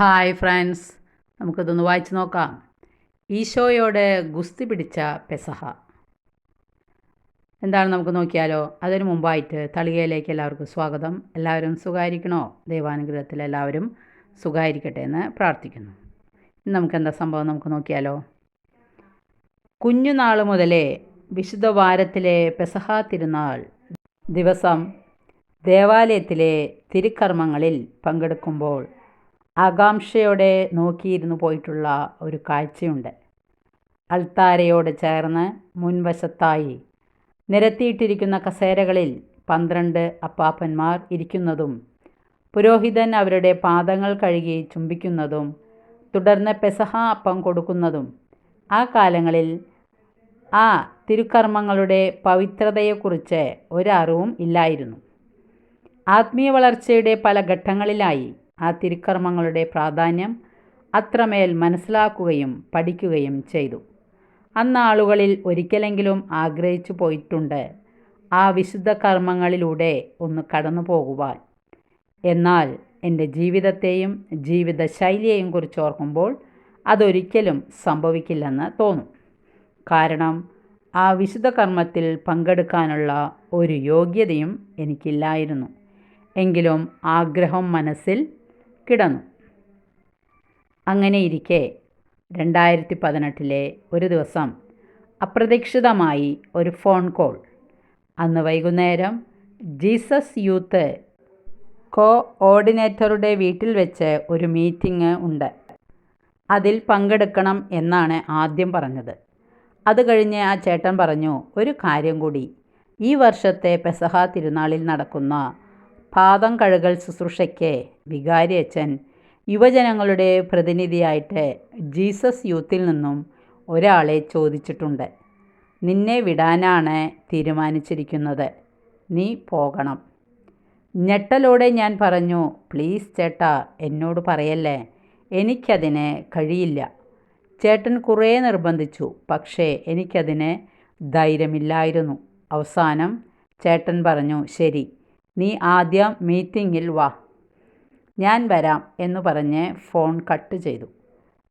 Hi friends നമുക്കിതൊന്ന് വായിച്ചു നോക്കാം. ഈശോയോട് ഗുസ്തി പിടിച്ച പെസഹ. എന്താണ് നമുക്ക് നോക്കിയാലോ? അതിനു മുമ്പായിട്ട് തളികയിലേക്ക് എല്ലാവർക്കും സ്വാഗതം. എല്ലാവരും സുഖമായിരിക്കണോ ദൈവാനുഗ്രഹത്തിൽ എല്ലാവരും സുഖമായിരിക്കട്ടെ എന്ന് പ്രാർത്ഥിക്കുന്നു. ഇന്ന് നമുക്ക് എന്താ സംഭവം നമുക്ക് നോക്കിയാലോ? കുഞ്ഞുനാൾ മുതലേ വിശുദ്ധ വാരത്തിലെ പെസഹ തിരുനാൾ ദിവസം ദേവാലയത്തിലെ തിരുക്കർമ്മങ്ങളിൽ പങ്കെടുക്കുമ്പോൾ ആകാംക്ഷയോടെ നോക്കിയിരുന്നു പോയിട്ടുള്ള ഒരു കാഴ്ചയുണ്ട്. അൾത്താരയോട് ചേർന്ന് മുൻവശത്തായി നിരത്തിയിട്ടിരിക്കുന്ന കസേരകളിൽ പന്ത്രണ്ട് അപ്പാപ്പന്മാർ ഇരിക്കുന്നതും പുരോഹിതൻ അവരുടെ പാദങ്ങൾ കഴുകി ചുംബിക്കുന്നതും തുടർന്ന് പെസഹ അപ്പം കൊടുക്കുന്നതും ആ കാലങ്ങളിൽ ആ തിരുക്കർമ്മങ്ങളുടെ പവിത്രതയെക്കുറിച്ച് ഒരറിവും ഇല്ലായിരുന്നു. ആത്മീയ വളർച്ചയുടെ പല ഘട്ടങ്ങളിലായി ആ തിരുക്കർമ്മങ്ങളുടെ പ്രാധാന്യം അത്രമേൽ മനസ്സിലാക്കുകയും പഠിക്കുകയും ചെയ്തു. അന്ന് ആളുകളിൽ ഒരിക്കലെങ്കിലും ആഗ്രഹിച്ചു പോയിട്ടുണ്ട് ആ വിശുദ്ധ കർമ്മങ്ങളിലൂടെ ഒന്ന് കടന്നു പോകുവാൻ. എന്നാൽ എന്റെ ജീവിതത്തെയും ജീവിത ശൈലിയെയും കുറിച്ച് ഓർക്കുമ്പോൾ അതൊരിക്കലും സംഭവിക്കില്ലെന്ന് തോന്നും. കാരണം ആ വിശുദ്ധ കർമ്മത്തിൽ പങ്കെടുക്കാനുള്ള ഒരു യോഗ്യതയും എനിക്കില്ലായിരുന്നു. എങ്കിലും ആഗ്രഹം മനസ്സിൽ കിടന്നു. അങ്ങനെയിരിക്കെ രണ്ടായിരത്തി പതിനെട്ടിലെ ഒരു ദിവസം അപ്രതീക്ഷിതമായി ഒരു ഫോൺ കോൾ. അന്ന് വൈകുന്നേരം ജീസസ് യൂത്ത് കോ ഓർഡിനേറ്ററുടെ വീട്ടിൽ വെച്ച് ഒരു മീറ്റിംഗ് ഉണ്ട്. അതിൽ പങ്കെടുക്കണം എന്നാണ് ആദ്യം പറഞ്ഞത്. അത് കഴിഞ്ഞ് ആ ചേട്ടൻ പറഞ്ഞു ഒരു കാര്യം കൂടി. ഈ വർഷത്തെ പെസഹ തിരുനാളിൽ നടക്കുന്ന പാദം കഴുകൽ ശുശ്രൂഷയ്ക്ക് വികാരി അച്ഛൻ യുവജനങ്ങളുടെ പ്രതിനിധിയായിട്ട് ജീസസ് യൂത്തിൽ നിന്നും ഒരാളെ ചോദിച്ചിട്ടുണ്ട്. നിന്നെ വിടാനാണ് തീരുമാനിച്ചിരിക്കുന്നത്. നീ പോകണം. ഞെട്ടലോടെ ഞാൻ പറഞ്ഞു പ്ലീസ് ചേട്ടാ എന്നോട് പറയല്ലേ? എനിക്കതിന് കഴിയില്ല. ചേട്ടൻ കുറേ നിർബന്ധിച്ചു പക്ഷേ എനിക്കതിന് ധൈര്യമില്ലായിരുന്നു. അവസാനം ചേട്ടൻ പറഞ്ഞു ശരി. നീ ആദ്യം മീറ്റിംഗിൽ വാ. ഞാൻ വരാം എന്ന് പറഞ്ഞ് ഫോൺ കട്ട് ചെയ്തു.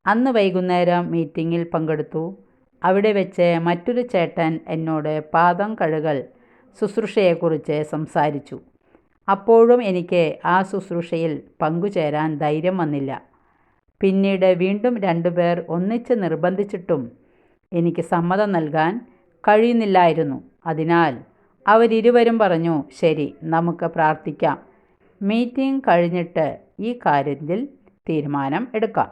അന്ന് വൈകുന്നേരം മീറ്റിങ്ങിൽ പങ്കെടുത്തു. അവിടെ വെച്ച് മറ്റൊരു ചേട്ടൻ എന്നോട് പാദം കഴുകൽ ശുശ്രൂഷയെക്കുറിച്ച് സംസാരിച്ചു. അപ്പോഴും എനിക്ക് ആ ശുശ്രൂഷയിൽ പങ്കുചേരാൻ ധൈര്യം വന്നില്ല. പിന്നീട് വീണ്ടും രണ്ടുപേർ ഒന്നിച്ച് നിർബന്ധിച്ചിട്ടും എനിക്ക് സമ്മതം നൽകാൻ കഴിയുന്നില്ലായിരുന്നു. അതിനാൽ അവരിരുവരും പറഞ്ഞു ശരി നമുക്ക് പ്രാർത്ഥിക്കാം. മീറ്റിംഗ് കഴിഞ്ഞിട്ട് ഈ കാര്യത്തിൽ തീരുമാനം എടുക്കാം.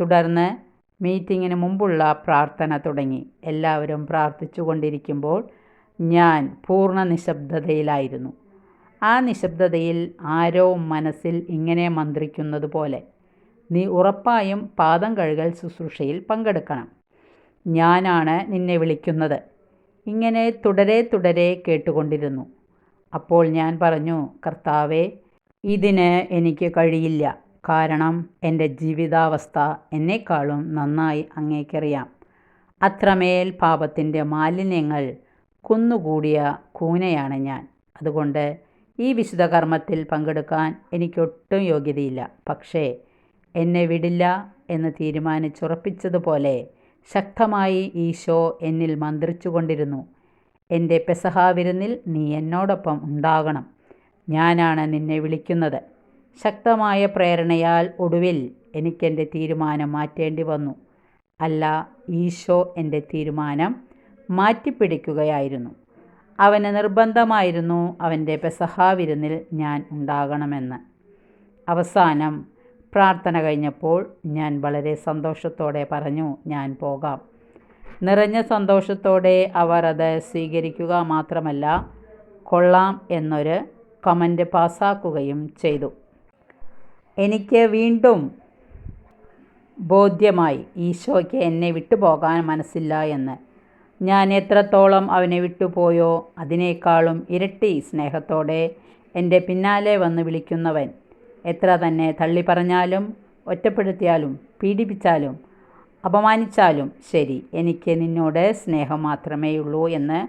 തുടർന്ന് മീറ്റിങ്ങിന് മുമ്പുള്ള പ്രാർത്ഥന തുടങ്ങി. എല്ലാവരും പ്രാർത്ഥിച്ചു കൊണ്ടിരിക്കുമ്പോൾ ഞാൻ പൂർണ നിശബ്ദതയിലായിരുന്നു. ആ നിശബ്ദതയിൽ ആരോ മനസ്സിൽ ഇങ്ങനെ മന്ത്രിക്കുന്നത് പോലെ നീ ഉറപ്പായും പാദം കഴുകൽ ശുശ്രൂഷയിൽ പങ്കെടുക്കണം. ഞാനാണ് നിന്നെ വിളിക്കുന്നത്. ഇങ്ങനെ തുടരെ തുടരെ കേട്ടുകൊണ്ടിരുന്നു. അപ്പോൾ ഞാൻ പറഞ്ഞു കർത്താവെ ഇതിന് എനിക്ക് കഴിയില്ല. കാരണം എന്റെ ജീവിതാവസ്ഥ എന്നെക്കാളും നന്നായി അങ്ങേക്കറിയാം. അത്രമേൽ പാപത്തിന്റെ മാലിന്യങ്ങൾ കുന്നുകൂടിയ കൂനയാണ് ഞാൻ. അതുകൊണ്ട് ഈ വിശുദ്ധ കർമ്മത്തിൽ പങ്കെടുക്കാൻ എനിക്കൊട്ടും യോഗ്യതയില്ല. പക്ഷേ എന്നെ വിടില്ല എന്ന് തീരുമാനിച്ചുറപ്പിച്ചതുപോലെ ശക്തമായി ഈശോ എന്നിൽ മന്ത്രിച്ചു കൊണ്ടിരുന്നു എന്റെ പെസഹ വിരുന്നിൽ നീ എന്നോടൊപ്പം ഉണ്ടാകണം. ഞാനാണ് നിന്നെ വിളിക്കുന്നത്. ശക്തമായ പ്രേരണയാൽ ഒടുവിൽ എനിക്കെന്റെ തീരുമാനം മാറ്റേണ്ടി വന്നു. അല്ല ഈശോ എന്റെ തീരുമാനം മാറ്റിപ്പിടിക്കുകയായിരുന്നു. അവന് നിർബന്ധമായിരുന്നു അവന്റെ പെസഹ വിരുന്നിൽ ഞാൻ ഉണ്ടാകണമെന്ന്. അവസാനം പ്രാർത്ഥന കഴിഞ്ഞപ്പോൾ ഞാൻ വളരെ സന്തോഷത്തോടെ പറഞ്ഞു ഞാൻ പോകാം. നിറഞ്ഞ സന്തോഷത്തോടെ അവർ അത് സ്വീകരിക്കുക മാത്രമല്ല കൊള്ളാം എന്നൊരു കമന്റ് പാസ്സാക്കുകയും ചെയ്തു. എനിക്ക് വീണ്ടും ബോധ്യമായി ഈശോയ്ക്ക് എന്നെ വിട്ടുപോകാൻ മനസ്സില്ല എന്ന്. ഞാൻ എത്രത്തോളം അവനെ വിട്ടുപോയോ അതിനേക്കാളും ഇരട്ടി സ്നേഹത്തോടെ എന്റെ പിന്നാലെ വന്ന് വിളിക്കുന്നവൻ എത്ര തന്നെ തള്ളി പറഞ്ഞാലും ഒറ്റപ്പെടുത്തിയാലും പീഡിപ്പിച്ചാലും അപമാനിച്ചാലും ശരി എനിക്ക് നിന്നോട് സ്നേഹം മാത്രമേയുള്ളൂ എന്ന്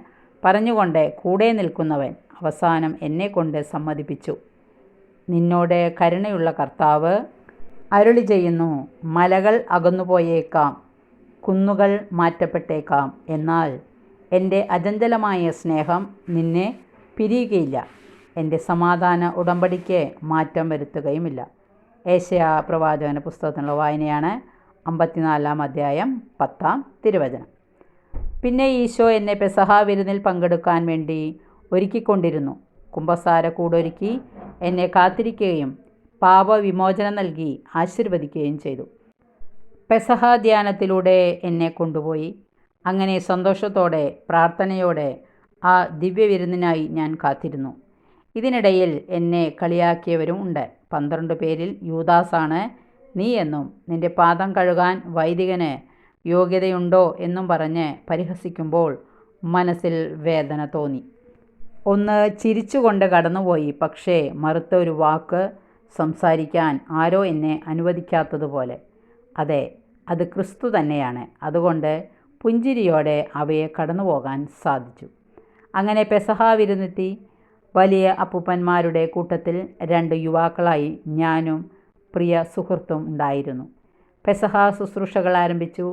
പറഞ്ഞുകൊണ്ട് കൂടെ നിൽക്കുന്നവൻ അവസാനം എന്നെക്കൊണ്ട് സമ്മതിപ്പിച്ചു. നിന്നോട് കരുണയുള്ള കർത്താവ് അരുളി ചെയ്യുന്നു മലകൾ അകന്നുപോയേക്കാം കുന്നുകൾ മാറ്റപ്പെട്ടേക്കാം എന്നാൽ എന്റെ അചഞ്ചലമായ സ്നേഹം നിന്നെ പിരിയുകയില്ല. എന്റെ സമാധാന ഉടമ്പടിക്ക് മാറ്റം വരുത്തുകയുമില്ല. ഏഷ്യ പ്രവാചകന പുസ്തകത്തിനുള്ള വായനയാണ് അമ്പത്തിനാലാം അധ്യായം പത്താം തിരുവചനം. പിന്നെ ഈശോ എന്നെ പെസഹ വിരുന്നിൽ പങ്കെടുക്കാൻ വേണ്ടി ഒരുക്കിക്കൊണ്ടിരുന്നു. കുംഭസാര കൂടൊരുക്കി എന്നെ കാത്തിരിക്കുകയും പാപവിമോചനം നൽകി ആശീർവദിക്കുകയും ചെയ്തു. പെസഹ ധ്യാനത്തിലൂടെ എന്നെ കൊണ്ടുപോയി. അങ്ങനെ സന്തോഷത്തോടെ പ്രാർത്ഥനയോടെ ആ ദിവ്യവിരുന്നിനായി ഞാൻ കാത്തിരുന്നു. ഇതിനിടയിൽ എന്നെ കളിയാക്കിയവരും ഉണ്ട്. പന്ത്രണ്ട് പേരിൽ യൂദാസാണ് നീ എന്നും. നിന്റെ പാദം കഴുകാൻ വൈദികന് യോഗ്യതയുണ്ടോ എന്നും പറഞ്ഞ് പരിഹസിക്കുമ്പോൾ മനസ്സിൽ വേദന തോന്നി. ഒന്ന് ചിരിച്ചുകൊണ്ട് കടന്നുപോയി. പക്ഷേ മറുത്ത ഒരു വാക്ക് സംസാരിക്കാൻ ആരോ എന്നെ അനുവദിക്കാത്തതുപോലെ. അതെ അത് ക്രിസ്തു തന്നെയാണ്. അതുകൊണ്ട് പുഞ്ചിരിയോടെ അവയെ കടന്നുപോകാൻ സാധിച്ചു. അങ്ങനെ പെസഹ വിരുന്നെത്തി. വലിയ അപ്പൂപ്പന്മാരുടെ കൂട്ടത്തിൽ രണ്ട് യുവാക്കളായി ഞാനും പ്രിയ സുഹൃത്തും ഉണ്ടായിരുന്നു. പെസഹ ശുശ്രൂഷകൾ ആരംഭിച്ചു.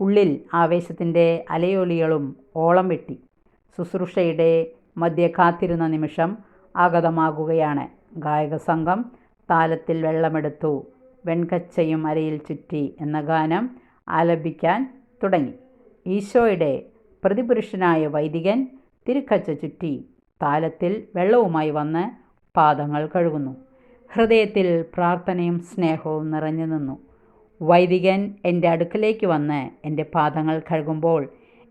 ഉള്ളിൽ ആവേശത്തിന്റെ അലയൊലികളും ഓളം വെട്ടി. ശുശ്രൂഷയുടെ മധ്യ കാത്തിരുന്ന നിമിഷം ആഗതമാകുകയാണ്. ഗായക സംഘം താലത്തിൽ വെള്ളമെടുത്തു. വെൺകച്ചയും അരയിൽ ചുറ്റി എന്ന ഗാനം ആലപിക്കാൻ തുടങ്ങി. ഈശോയുടെ പ്രതിപുരുഷനായ വൈദികൻ തിരുക്കച്ച ചുറ്റി. താലത്തിൽ വെള്ളവുമായി വന്ന് പാദങ്ങൾ കഴുകുന്നു. ഹൃദയത്തിൽ പ്രാർത്ഥനയും സ്നേഹവും നിറഞ്ഞു നിന്നു. വൈദികൻ എന്റെ അടുക്കലേക്ക് വന്ന് എന്റെ പാദങ്ങൾ കഴുകുമ്പോൾ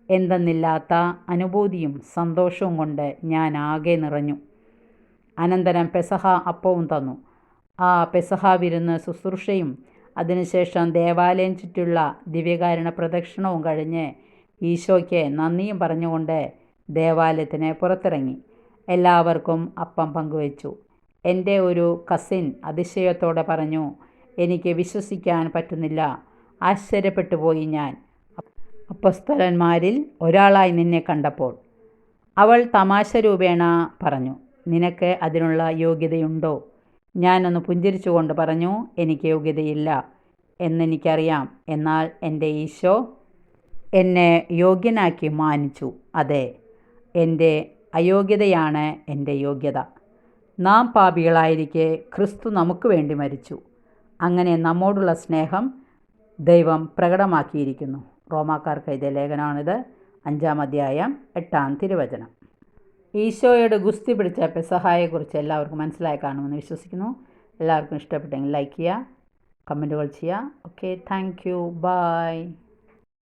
എന്തെന്നില്ലാത്ത അനുഭൂതിയും സന്തോഷവും കൊണ്ട് ഞാൻ ആകെ നിറഞ്ഞു. അനന്തരം പെസഹ അപ്പവും തന്നു. ആ പെസഹ വിരുന്ന് ശുശ്രൂഷയും അതിനുശേഷം ദേവാലയം ചുറ്റുള്ള ദിവ്യകാരണ പ്രദക്ഷിണവും കഴിഞ്ഞ് ഈശോയ്ക്ക് നന്ദിയും പറഞ്ഞുകൊണ്ട് ദേവാലയത്തിന് പുറത്തിറങ്ങി. എല്ലാവർക്കും അപ്പം പങ്കുവച്ചു. എന്റെ ഒരു കസിൻ അതിശയത്തോടെ പറഞ്ഞു എനിക്ക് വിശ്വസിക്കാൻ പറ്റുന്നില്ല. ആശ്ചര്യപ്പെട്ടു പോയി ഞാൻ. അപ്പസ്തലന്മാരിൽ ഒരാളായി നിന്നെ കണ്ടപ്പോൾ. അവൾ തമാശ രൂപേണ പറഞ്ഞു നിനക്ക് അതിനുള്ള യോഗ്യതയുണ്ടോ? ഞാനൊന്ന് പുഞ്ചിരിച്ചുകൊണ്ട് പറഞ്ഞു എനിക്ക് യോഗ്യതയില്ല എന്നെനിക്കറിയാം. എന്നാൽ എന്റെ ഈശോ എന്നെ യോഗ്യനാക്കി മാനിച്ചു. അതെ എന്റെ അയോഗ്യതയാണ് എന്റെ യോഗ്യത. നാം പാപികളായിരിക്കെ ക്രിസ്തു നമുക്ക് വേണ്ടി മരിച്ചു. അങ്ങനെ നമ്മോടുള്ള സ്നേഹം ദൈവം പ്രകടമാക്കിയിരിക്കുന്നു. റോമാക്കാർക്ക് എഴുതിയ ലേഖനമാണിത്. അഞ്ചാം അധ്യായം എട്ടാം തിരുവചനം. ഈശോയുടെ ഗുസ്തി പിടിച്ച പെസഹായെക്കുറിച്ച് എല്ലാവർക്കും മനസ്സിലായി കാണുമെന്ന് വിശ്വസിക്കുന്നു. എല്ലാവർക്കും ഇഷ്ടപ്പെട്ടെങ്കിൽ ലൈക്ക് ചെയ്യുക കമന്റുകൾ ചെയ്യുക. Okay thank you. ബൈ.